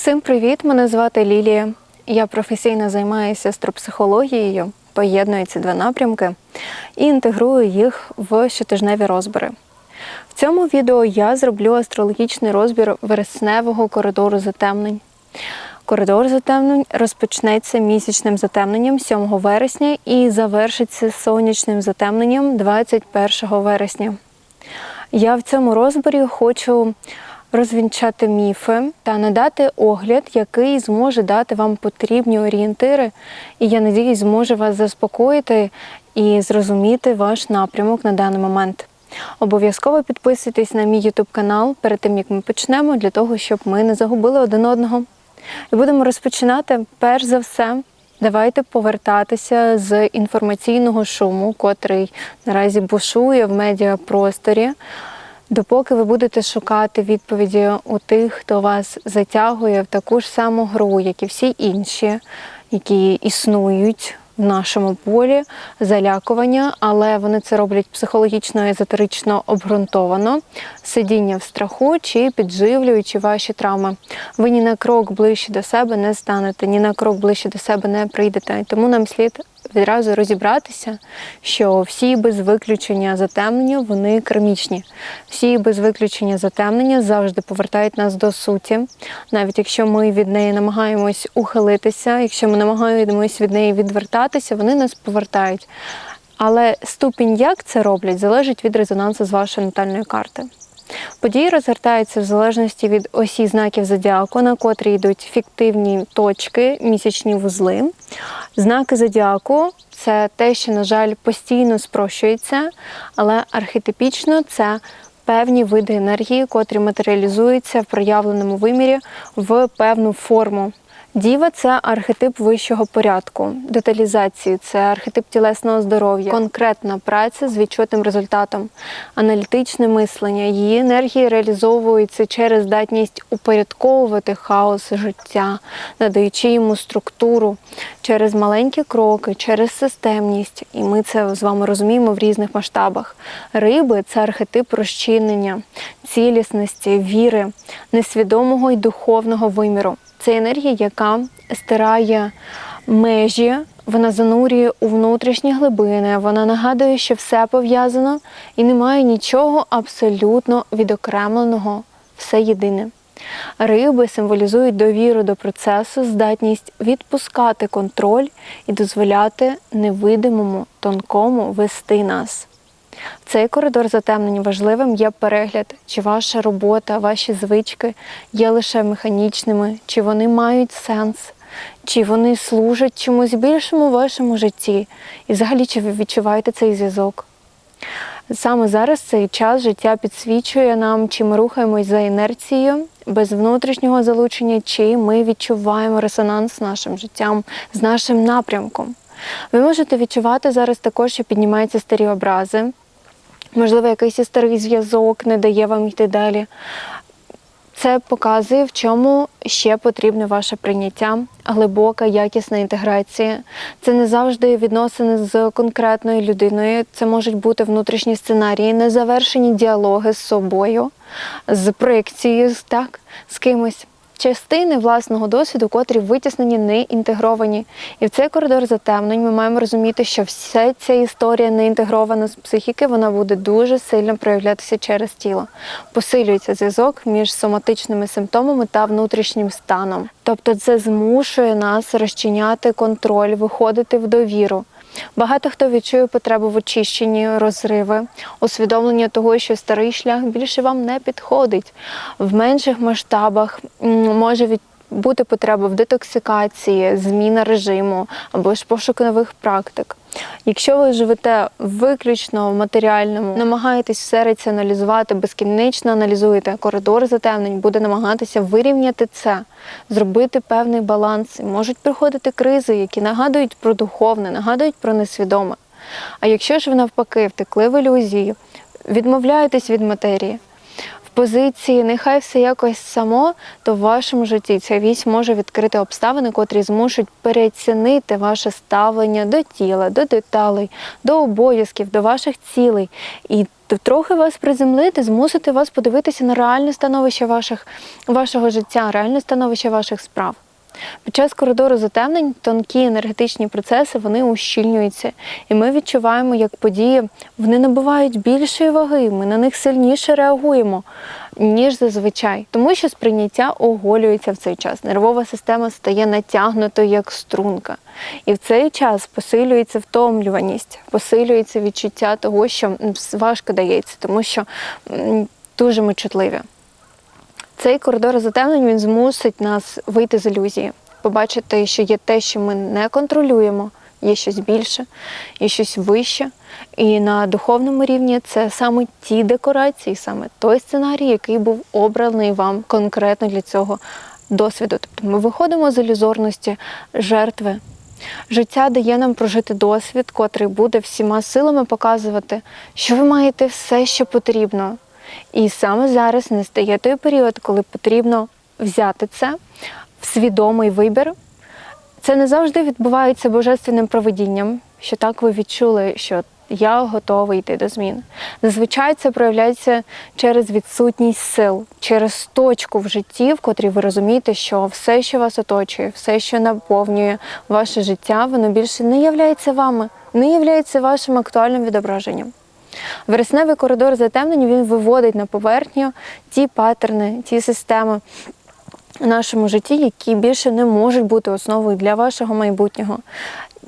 Всім привіт! Мене звати Лілія. Я професійно займаюся астропсихологією, поєдную ці два напрямки і інтегрую їх в щотижневі розбори. В цьому відео я зроблю астрологічний розбір вересневого коридору затемнень. Коридор затемнень розпочнеться місячним затемненням 7 вересня і завершиться сонячним затемненням 21 вересня. Я в цьому розборі хочу розвінчати міфи та надати огляд, який зможе дати вам потрібні орієнтири, і я надіюсь, зможе вас заспокоїти і зрозуміти ваш напрямок на даний момент. Обов'язково підписуйтесь на мій YouTube канал перед тим, як ми почнемо, для того, щоб ми не загубили один одного. І будемо розпочинати перш за все. Давайте повертатися з інформаційного шуму, котрий наразі бушує в медіапросторі, допоки ви будете шукати відповіді у тих, хто вас затягує в таку ж саму гру, як і всі інші, які існують в нашому полі залякування, але вони це роблять психологічно езотерично обґрунтовано, сидіння в страху чи підживлюючи ваші травми. Ви ні на крок ближче до себе не станете, ні на крок ближче до себе не прийдете. Тому нам слід відразу розібратися, що всі без виключення затемнення вони кармічні. Всі без виключення затемнення завжди повертають нас до суті, навіть якщо ми від неї намагаємось ухилитися, якщо ми намагаємось від неї відвертатися, вони нас повертають. Але ступінь, як це роблять, залежить від резонансу з вашої натальної карти. Події розгортаються в залежності від осі знаків зодіаку, на котрі йдуть фіктивні точки, місячні вузли. Знаки зодіаку це те, що, на жаль, постійно спрощується, але архетипічно це певні види енергії, котрі матеріалізуються в проявленому вимірі в певну форму. Діва це архетип вищого порядку, деталізації, це архетип тілесного здоров'я, конкретна праця з відчутним результатом, аналітичне мислення. Її енергії реалізовуються через здатність упорядковувати хаос життя, надаючи йому структуру через маленькі кроки, через системність. І ми це з вами розуміємо в різних масштабах. Риби це архетип розчинення, цілісності, віри, несвідомого і духовного виміру. Це енергія, яка стирає межі, вона занурює у внутрішні глибини, вона нагадує, що все пов'язано і немає нічого абсолютно відокремленого, все єдине. Риби символізують довіру до процесу, здатність відпускати контроль і дозволяти невидимому, тонкому вести нас. Цей коридор затемнення важливим є перегляд, чи ваша робота, ваші звички є лише механічними, чи вони мають сенс, чи вони служать чомусь більшому в вашому житті, і взагалі чи ви відчуваєте цей зв'язок. Саме зараз цей час життя підсвічує нам, чи ми рухаємось за інерцією без внутрішнього залучення, чи ми відчуваємо резонанс з нашим життям, з нашим напрямком. Ви можете відчувати зараз також, що піднімаються старі образи. Можливо, якийсь старий зв'язок не дає вам йти далі. Це показує, в чому ще потрібне ваше прийняття, глибока, якісна інтеграція. Це не завжди відносини з конкретною людиною. Це можуть бути внутрішні сценарії, незавершені діалоги з собою, з проєкцією, так, з кимось. Частини власного досвіду, котрі витіснені, не інтегровані. І в цей коридор затемнень ми маємо розуміти, що вся ця історія не інтегрована з психіки, вона буде дуже сильно проявлятися через тіло. Посилюється зв'язок між соматичними симптомами та внутрішнім станом. Тобто це змушує нас розчиняти контроль, виходити в довіру. Багато хто відчує потребу в очищенні, розриви, усвідомлення того, що старий шлях більше вам не підходить. В менших масштабах може від бути потреба в детоксикації, зміна режиму або ж пошук нових практик. Якщо ви живете виключно в матеріальному, намагаєтесь все раціоналізувати, безкінечно аналізуєте коридор затемнень, буде намагатися вирівняти це, зробити певний баланс. Можуть приходити кризи, які нагадують про духовне, нагадують про несвідоме. А якщо ж ви навпаки втекли в ілюзії, відмовляєтесь від матерії, позиції, нехай все якось само, то в вашому житті ця вісь може відкрити обставини, котрі змушують переоцінити ваше ставлення до тіла, до деталей, до обов'язків, до ваших цілей. І трохи вас приземлити, змусити вас подивитися на реальне становище ваших, вашого життя, реальне становище ваших справ. Під час коридору затемнень тонкі енергетичні процеси вони ущільнюються, і ми відчуваємо, як події вони набувають більшої ваги. Ми на них сильніше реагуємо, ніж зазвичай, тому що сприйняття оголюється в цей час. Нервова система стає натягнутою як струнка. І в цей час посилюється втомлюваність, посилюється відчуття того, що важко дається, тому що дуже ми чутливі. Цей коридор затемнень він змусить нас вийти з ілюзії, побачити, що є те, що ми не контролюємо, є щось більше, є щось вище. І на духовному рівні це саме ті декорації, саме той сценарій, який був обраний вам конкретно для цього досвіду. Тобто ми виходимо з ілюзорності жертви. Життя дає нам прожити досвід, котрий буде всіма силами показувати, що ви маєте все, що потрібно. І саме зараз не стає той період, коли потрібно взяти це в свідомий вибір. Це не завжди відбувається божественним проведінням, що так ви відчули, що я готовий йти до змін. Зазвичай це проявляється через відсутність сил, через точку в житті, в котрій ви розумієте, що все, що вас оточує, все, що наповнює ваше життя, воно більше не являється вами, не являється вашим актуальним відображенням. Вересневий коридор затемнень він виводить на поверхню ті паттерни, ті системи в нашому житті, які більше не можуть бути основою для вашого майбутнього.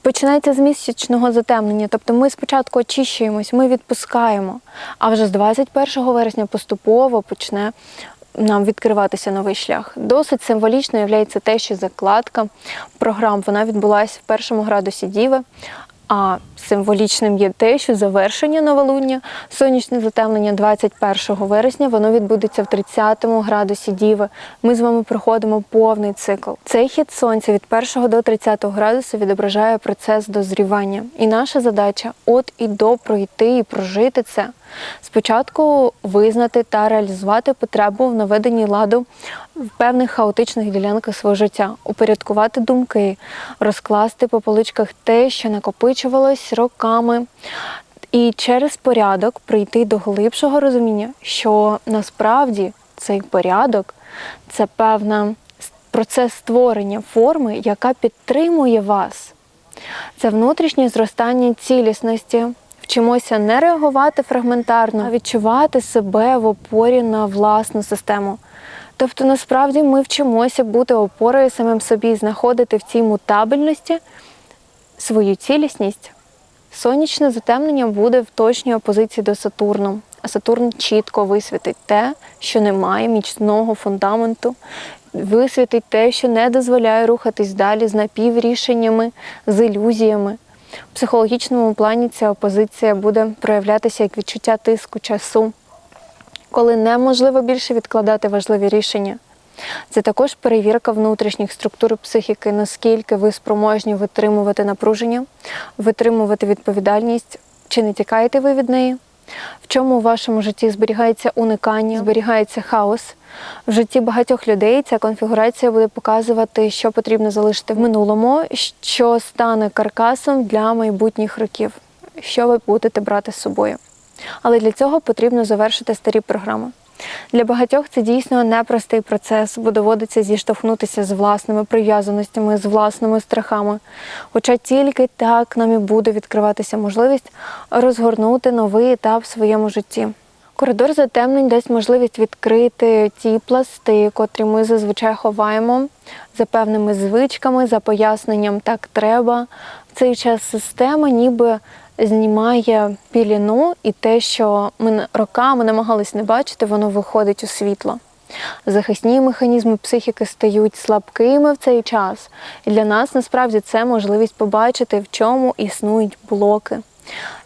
Починається з місячного затемнення, тобто ми спочатку очищуємось, ми відпускаємо, а вже з 21 вересня поступово почне нам відкриватися новий шлях. Досить символічно є те, що закладка програм вона відбулася в першому градусі Діви. А символічним є те, що завершення новолуння, сонячне затемнення 21 вересня, воно відбудеться в 30 градусі Діви. Ми з вами проходимо повний цикл. Цей хід сонця від 1 до 30 градусу відображає процес дозрівання. І наша задача от і до пройти і прожити це. Спочатку визнати та реалізувати потребу в наведенні ладу в певних хаотичних ділянках свого життя, упорядкувати думки, розкласти по поличках те, що накопичувалось роками. І через порядок прийти до глибшого розуміння, що насправді цей порядок це певна процес створення форми, яка підтримує вас. Це внутрішнє зростання цілісності. Вчимося не реагувати фрагментарно, а відчувати себе в опорі на власну систему. Тобто, насправді ми вчимося бути опорою самим собі, знаходити в цій мутабельності свою цілісність. Сонячне затемнення буде в точній опозиції до Сатурну. А Сатурн чітко висвітить те, що не має міцного фундаменту, висвітить те, що не дозволяє рухатись далі з напіврішеннями, з ілюзіями. В психологічному плані ця опозиція буде проявлятися як відчуття тиску часу, коли неможливо більше відкладати важливі рішення. Це також перевірка внутрішніх структур психіки, наскільки ви спроможні витримувати напруження, витримувати відповідальність, чи не тікаєте ви від неї, в чому в вашому житті зберігається уникання, зберігається хаос. В житті багатьох людей ця конфігурація буде показувати, що потрібно залишити в минулому, що стане каркасом для майбутніх років, що ви будете брати з собою. Але для цього потрібно завершити старі програми. Для багатьох це дійсно непростий процес, бо доводиться зіштовхнутися з власними прив'язаностями, з власними страхами. Хоча тільки так нам і буде відкриватися можливість розгорнути новий етап в своєму житті. Коридор затемнень дасть можливість відкрити ті пласти, котрі ми зазвичай ховаємо за певними звичками, за поясненням так треба. В цей час система ніби знімає піліну, і те, що ми роками намагались не бачити, воно виходить у світло. Захисні механізми психіки стають слабкими в цей час. І для нас насправді це можливість побачити, в чому існують блоки.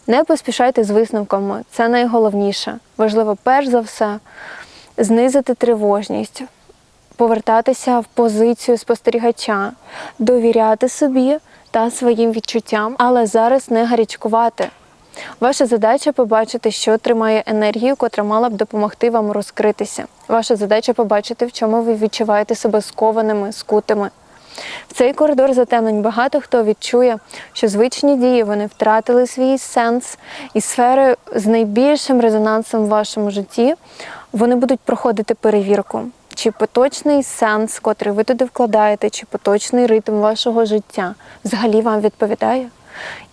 Не поспішайте з висновками, це найголовніше. Важливо перш за все знизити тривожність, повертатися в позицію спостерігача, довіряти собі та своїм відчуттям, але зараз не гарячкувати. Ваша задача побачити, що тримає енергію, котра мала б допомогти вам розкритися. Ваша задача побачити, в чому ви відчуваєте себе скованими, скутими. В цей коридор затемнень багато хто відчує, що звичні дії вони втратили свій сенс, і сфери з найбільшим резонансом в вашому житті вони будуть проходити перевірку. Чи поточний сенс, котрий ви туди вкладаєте, чи поточний ритм вашого життя взагалі вам відповідає?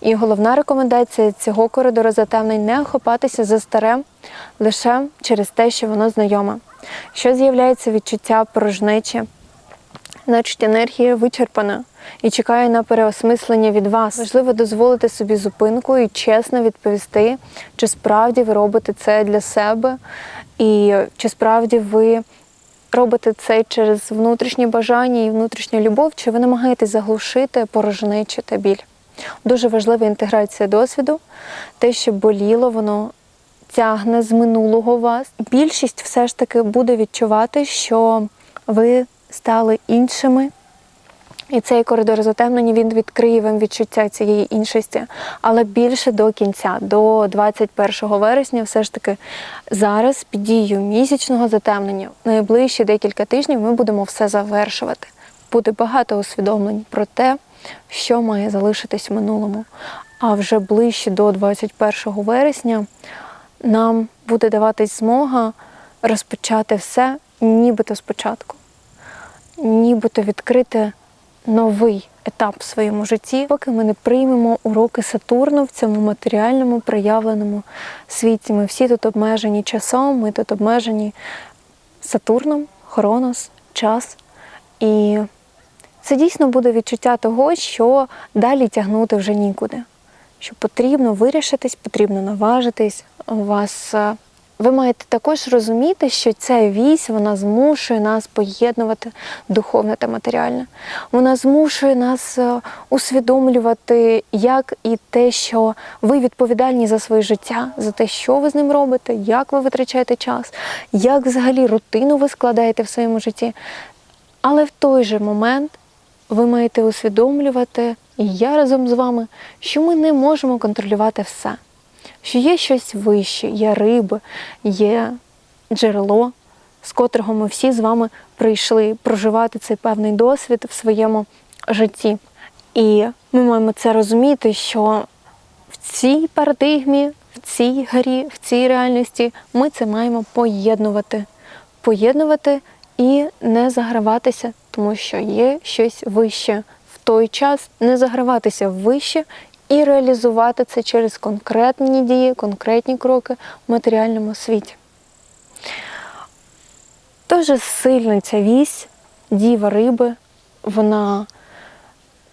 І головна рекомендація цього коридору затемнень не охопатися за старе лише через те, що воно знайоме. Що з'являється відчуття порожнечі, значить енергія вичерпана і чекає на переосмислення від вас. Важливо дозволити собі зупинку і чесно відповісти, чи справді ви робите це для себе, і чи справді ви робите це через внутрішнє бажання і внутрішню любов, чи ви намагаєтесь заглушити порожнечу та біль. Дуже важлива інтеграція досвіду, те, що боліло, воно тягне з минулого вас. Більшість все ж таки буде відчувати, що ви стали іншими. І цей коридор затемнення він відкриє вам відчуття цієї іншості, але більше до кінця, до 21 вересня, все ж таки зараз під дією місячного затемнення, найближчі декілька тижнів ми будемо все завершувати. Буде багато усвідомлень про те, що має залишитись в минулому. А вже ближче до 21 вересня нам буде даватись змога розпочати все нібито спочатку, нібито відкрити новий етап в своєму житті, поки ми не приймемо уроки Сатурну в цьому матеріальному проявленому світі. Ми всі тут обмежені часом, ми тут обмежені Сатурном, Хронос, час. І це дійсно буде відчуття того, що далі тягнути вже нікуди. Що потрібно вирішитись, потрібно наважитись. У вас е, ви маєте також розуміти, що ця вісь вона змушує нас поєднувати духовне та матеріальне. Вона змушує нас е, усвідомлювати, як і те, що ви відповідальні за своє життя, за те, що ви з ним робите, як ви витрачаєте час, як взагалі рутину ви складаєте в своєму житті. Але в той же момент ви маєте усвідомлювати, і я разом з вами, що ми не можемо контролювати все що є щось вище, є риби, є джерело, з котрого ми всі з вами прийшли проживати цей певний досвід в своєму житті. І ми маємо це розуміти, що в цій парадигмі, в цій грі, в цій реальності ми це маємо поєднувати. Поєднувати і не заграватися, тому що є щось вище. В той час не заграватися вище і реалізувати це через конкретні дії, конкретні кроки в матеріальному світі. Дуже сильна ця вісь, діва риби, вона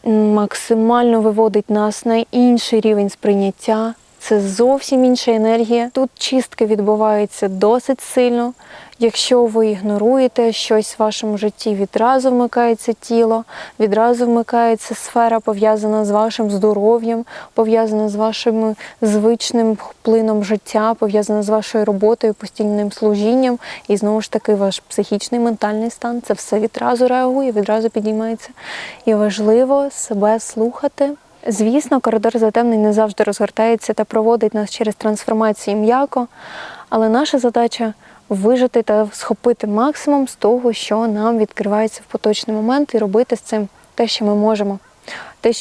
максимально виводить нас на інший рівень сприйняття. Це зовсім інша енергія. Тут чистка відбувається досить сильно. Якщо ви ігноруєте щось в вашому житті, відразу вмикається тіло, відразу вмикається сфера, пов'язана з вашим здоров'ям, пов'язана з вашим звичним плином життя, пов'язана з вашою роботою, постійним служінням, і знову ж таки ваш психічний, ментальний стан. Це все відразу реагує, відразу підіймається. І важливо себе слухати. Звісно, коридор затемнень не завжди розгортається та проводить нас через трансформацію м'яко, але наша задача вижити та схопити максимум з того, що нам відкривається в поточний момент, і робити з цим те, що ми можемо, те,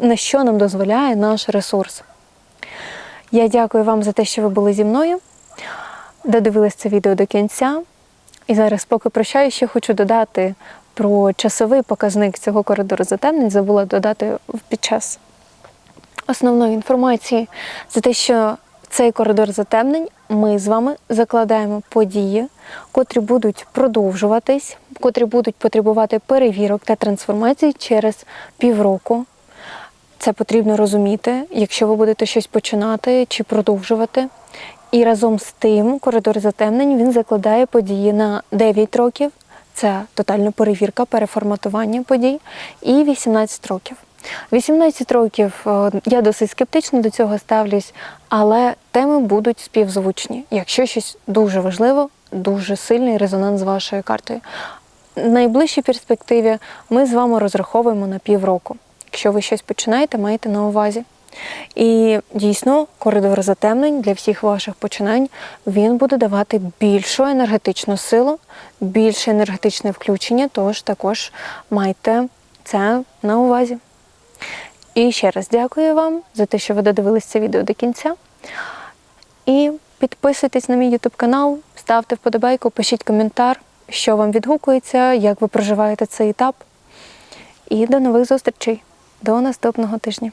на що нам дозволяє наш ресурс. Я дякую вам за те, що ви були зі мною, додивились це відео до кінця. І зараз, поки прощаю, ще хочу додати про часовий показник цього коридору затемнень. Забула додати під час основної інформації за те, що цей коридор затемнень ми з вами закладаємо події, котрі будуть продовжуватись, котрі будуть потребувати перевірок та трансформацій через півроку. Це потрібно розуміти, якщо ви будете щось починати чи продовжувати. І разом з тим коридор затемнень він закладає події на 9 років. Це тотальна перевірка, переформатування подій, і 18 років. 18 років е, я досить скептично до цього ставлюсь, але теми будуть співзвучні. Якщо щось дуже важливо, дуже сильний резонанс з вашою картою. В найближчій перспективі ми з вами розраховуємо на півроку. Якщо ви щось починаєте, маєте на увазі. І дійсно, коридор затемнень для всіх ваших починань він буде давати більшу енергетичну силу, більше енергетичне включення, тож також майте це на увазі. І ще раз дякую вам за те, що ви додивились це відео до кінця. І підписуйтесь на мій YouTube канал, ставте вподобайку, пишіть коментар, що вам відгукується, як ви проживаєте цей етап. І до нових зустрічей, до наступного тижня.